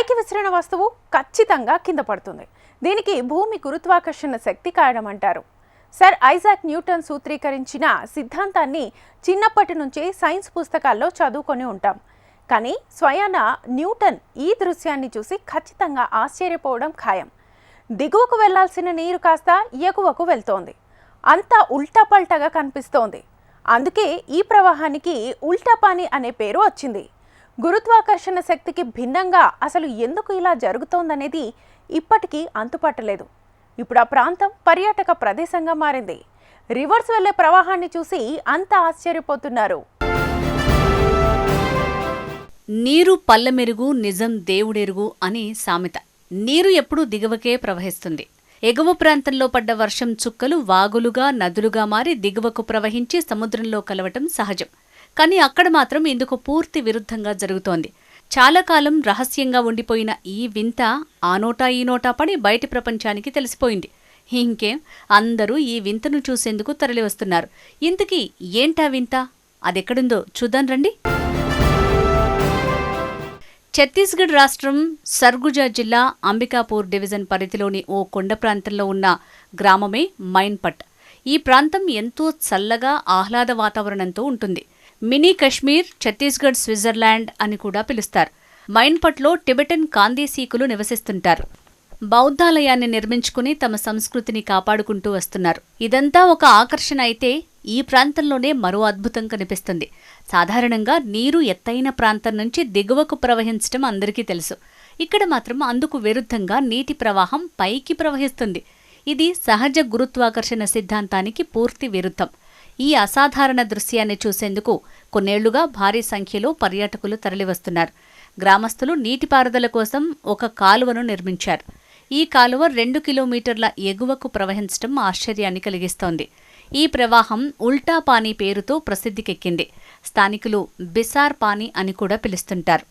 పైకి విసిరిన వస్తువు ఖచ్చితంగా కింద పడుతుంది. దీనికి భూమి గురుత్వాకర్షణ శక్తి కారణం అంటారు సర్ ఐజాక్ న్యూటన్ సూత్రీకరించిన సిద్ధాంతాన్ని చిన్నప్పటి నుంచి సైన్స్ పుస్తకాల్లో చదువుకొని ఉంటాం. కానీ స్వయాన న్యూటన్ ఈ దృశ్యాన్ని చూసి ఖచ్చితంగా ఆశ్చర్యపోవడం ఖాయం. దిగువకు వెళ్ళాల్సిన నీరు కాస్త ఎగువకు వెళ్తోంది. అంతా ఉల్టాపల్టాగా కనిపిస్తోంది. అందుకే ఈ ప్రవాహానికి ఉల్టా పాని అనే పేరు వచ్చింది. గురుత్వాకర్షణ శక్తికి భిన్నంగా అసలు ఎందుకు ఇలా జరుగుతోందనేది ఇప్పటికీ అంతుపట్టలేదు. ఇప్పుడు ఆ ప్రాంతం పర్యాటక ప్రదేశంగా మారింది. రివర్స్ వెళ్ళే ప్రవాహాన్ని చూసి అంతా ఆశ్చర్యపోతున్నారు. నీరు పల్లెమెరుగు నిజం దేవుడెరుగు అని సామెత. నీరు ఎప్పుడూ దిగువకే ప్రవహిస్తుంది. ఎగువ ప్రాంతంలో పడ్డ వర్షం చుక్కలు వాగులుగా నదులుగా మారి దిగువకు ప్రవహించి సముద్రంలో కలవటం సహజం. కానీ అక్కడ మాత్రం ఇందుకు పూర్తి విరుద్ధంగా జరుగుతోంది. చాలా కాలం రహస్యంగా ఉండిపోయిన ఈ వింత ఆ నోటా ఈ నోటా పడి బయటి ప్రపంచానికి తెలిసిపోయింది. ఇంకేం అందరూ ఈ వింతను చూసేందుకు తరలివస్తున్నారు. ఇంతకీ ఏంటా వింత? అదెక్కడుందో చూద్దాం రండి. ఛత్తీస్గఢ్ రాష్ట్రం సర్గుజా జిల్లా అంబికాపూర్ డివిజన్ పరిధిలోని ఓ కొండ ప్రాంతంలో ఉన్న గ్రామమే మైన్పట్. ఈ ప్రాంతం ఎంతో చల్లగా ఆహ్లాద వాతావరణంతో ఉంటుంది. మినీ కశ్మీర్ ఛత్తీస్గఢ్ స్విట్జర్లాండ్ అని కూడా పిలుస్తారు. మైన్పట్లో టిబెటన్ కాందేశీకులు నివసిస్తుంటారు. బౌద్ధాలయాన్ని నిర్మించుకుని తమ సంస్కృతిని కాపాడుకుంటూ వస్తున్నారు. ఇదంతా ఒక ఆకర్షణ అయితే ఈ ప్రాంతంలోనే మరో అద్భుతం కనిపిస్తుంది. సాధారణంగా నీరు ఎత్తైన ప్రాంతం నుంచి దిగువకు ప్రవహించడం అందరికీ తెలుసు. ఇక్కడ మాత్రం అందుకు విరుద్ధంగా నీటి ప్రవాహం పైకి ప్రవహిస్తుంది. ఇది సహజ గురుత్వాకర్షణ సిద్ధాంతానికి పూర్తి విరుద్ధం. ఈ అసాధారణ దృశ్యాన్ని చూసేందుకు కొన్నేళ్ళుగా భారీ సంఖ్యలో పర్యాటకులు తరలివస్తున్నారు. గ్రామస్తులు నీటిపారుదల కోసం ఒక కాలువను నిర్మించారు. ఈ కాలువ రెండు కిలోమీటర్ల ఎగువకు ప్రవహించడం ఆశ్చర్యాన్ని కలిగిస్తోంది. ఈ ప్రవాహం ఉల్టా పానీ పేరుతో ప్రసిద్ధికెక్కింది. స్థానికులు బిసార్ పానీ అని కూడా పిలుస్తుంటారు.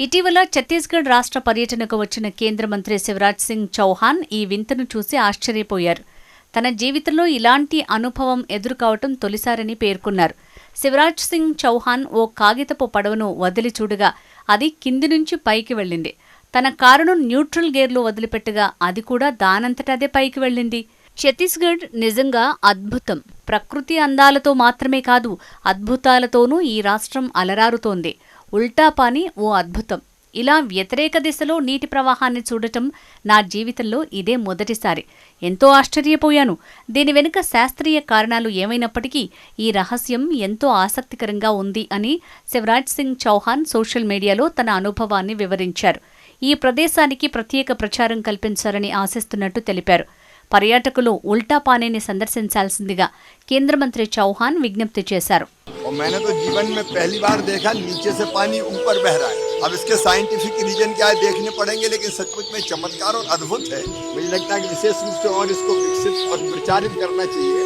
ఇటీవల ఛత్తీస్గఢ్ రాష్ట్ర పర్యటనకు వచ్చిన కేంద్ర మంత్రి శివరాజ్ సింగ్ చౌహాన్ ఈ వింతను చూసి ఆశ్చర్యపోయారు. తన జీవితంలో ఇలాంటి అనుభవం ఎదుర్కోవటం తొలిసారని పేర్కొన్నారు. శివరాజ్ సింగ్ చౌహాన్ ఓ కాగితపు పడవను వదిలి చూడగా అది కింది నుంచి పైకి వెళ్ళింది. తన కారును న్యూట్రల్ గేర్లో వదిలిపెట్టగా అది కూడా దానంతటదే పైకి వెళ్ళింది. ఛత్తీస్గఢ్ నిజంగా అద్భుతం. ప్రకృతి అందాలతో మాత్రమే కాదు అద్భుతాలతోనూ ఈ రాష్ట్రం అలరారుతోంది. ఉల్టా పాని ఓ అద్భుతం. ఇలా వ్యతిరేక దిశలో నీటి ప్రవాహాన్ని చూడటం నా జీవితంలో ఇదే మొదటిసారి ఎంతో ఆశ్చర్యపోయాను దీని వెనుక శాస్త్రీయ కారణాలు ఏమైనప్పటికీ ఈ రహస్యం ఎంతో ఆసక్తికరంగా ఉంది అని శివరాజ్ సింగ్ చౌహాన్ సోషల్ మీడియాలో తన అనుభవాన్ని వివరించారు ఈ ప్రదేశానికి ప్రత్యేక ప్రచారం కల్పించాలని ఆశిస్తున్నట్టు తెలిపారు పర్యాటకులు ఉల్టా పానీని సందర్శించాల్సిందిగా కేంద్ర మంత్రి చౌహాన్ విజ్ఞప్తి చేశారు और मैंने तो जीवन में पहली बार देखा नीचे से पानी ऊपर बह रहा है अब इसके साइंटिफिक रीजन क्या है देखने पड़ेंगे लेकिन सचमुच में चमत्कार और अद्भुत है। मुझे लगता है कि विशेष रूप से और इसको विकसित और प्रचारित करना चाहिए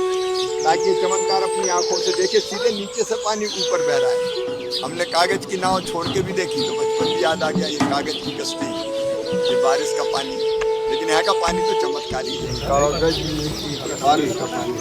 ताकि चमत्कार अपनी आँखों से देखे सीधे नीचे से पानी ऊपर बह रहा है। हमने कागज़ की नाव छोड़ के भी देखी तो बचपन भी याद आ गया ये कागज़ की कश्ती ये बारिश का पानी। लेकिन यहाँ का पानी तो चमत्कारी है। कागज़ बारिश का पानी।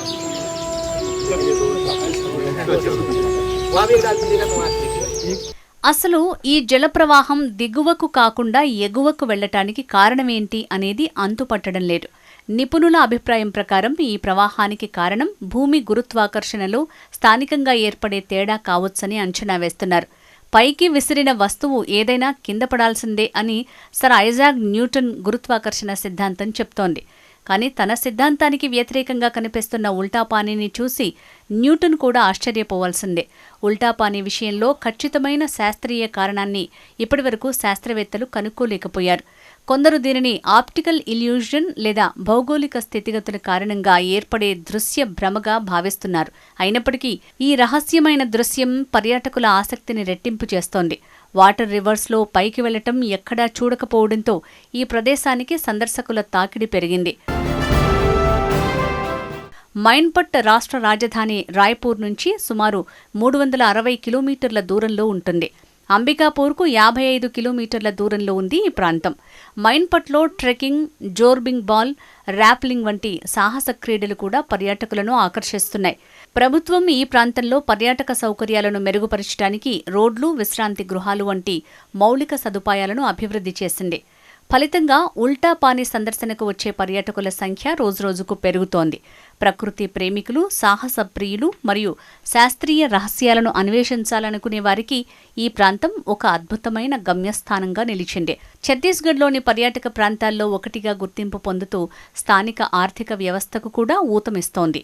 అసలు ఈ జలప్రవాహం దిగువకు కాకుండా ఎగువకు వెళ్ళటానికి కారణమేంటి అనేది అంతుపట్టడం లేదు. నిపుణుల అభిప్రాయం ప్రకారం ఈ ప్రవాహానికి కారణం భూమి గురుత్వాకర్షణలో స్థానికంగా ఏర్పడే తేడా కావచ్చని అంచనా వేస్తున్నారు. పైకి విసిరిన వస్తువు ఏదైనా కింద పడాల్సిందే అని సర్ ఐజాగ్ న్యూటన్ గురుత్వాకర్షణ సిద్ధాంతం చెప్తోంది. కానీ తన సిద్ధాంతానికి వ్యతిరేకంగా కనిపిస్తున్న ఉల్టాపానీని చూసి న్యూటన్ కూడా ఆశ్చర్యపోవాల్సిందే. ఉల్టాపానీ విషయంలో ఖచ్చితమైన శాస్త్రీయ కారణాన్ని ఇప్పటివరకు శాస్త్రవేత్తలు కనుక్కోలేకపోయారు. కొందరు దీనిని ఆప్టికల్ ఇల్యూజన్ లేదా భౌగోళిక స్థితిగతుల కారణంగా ఏర్పడే దృశ్య భ్రమగా భావిస్తున్నారు. అయినప్పటికీ ఈ రహస్యమైన దృశ్యం పర్యాటకుల ఆసక్తిని రెట్టింపు చేస్తోంది. వాటర్ రివర్స్లో పైకి వెళ్ళటం ఎక్కడా చూడకపోవడంతో ఈ ప్రదేశానికి సందర్శకుల తాకిడి పెరిగింది. మైన్పట్ రాష్ట్ర రాజధాని రాయ్పూర్ నుంచి సుమారు మూడు వందల అరవై కిలోమీటర్ల దూరంలో ఉంటుంది. అంబికాపూర్కు యాభై ఐదు కిలోమీటర్ల దూరంలో ఉంది ఈ ప్రాంతం. మైన్పట్లో ట్రెక్కింగ్ జోర్బింగ్ బాల్ ర్యాప్లింగ్ వంటి సాహస క్రీడలు కూడా పర్యాటకులను ఆకర్షిస్తున్నాయి. ప్రభుత్వం ఈ ప్రాంతంలో పర్యాటక సౌకర్యాలను మెరుగుపరచడానికి రోడ్లు విశ్రాంతి గృహాలు వంటి మౌలిక సదుపాయాలను అభివృద్ధి చేసింది. ఫలితంగా ఉల్టాపానీ సందర్శనకు వచ్చే పర్యాటకుల సంఖ్య రోజురోజుకు పెరుగుతోంది. ప్రకృతి ప్రేమికులు సాహస ప్రియులు మరియు శాస్త్రీయ రహస్యాలను అన్వేషించాలనుకునే వారికి ఈ ప్రాంతం ఒక అద్భుతమైన గమ్యస్థానంగా నిలిచింది. ఛత్తీస్గఢ్లోని పర్యాటక ప్రాంతాల్లో ఒకటిగా గుర్తింపు పొందుతూ స్థానిక ఆర్థిక వ్యవస్థకు కూడా ఊతమిస్తోంది.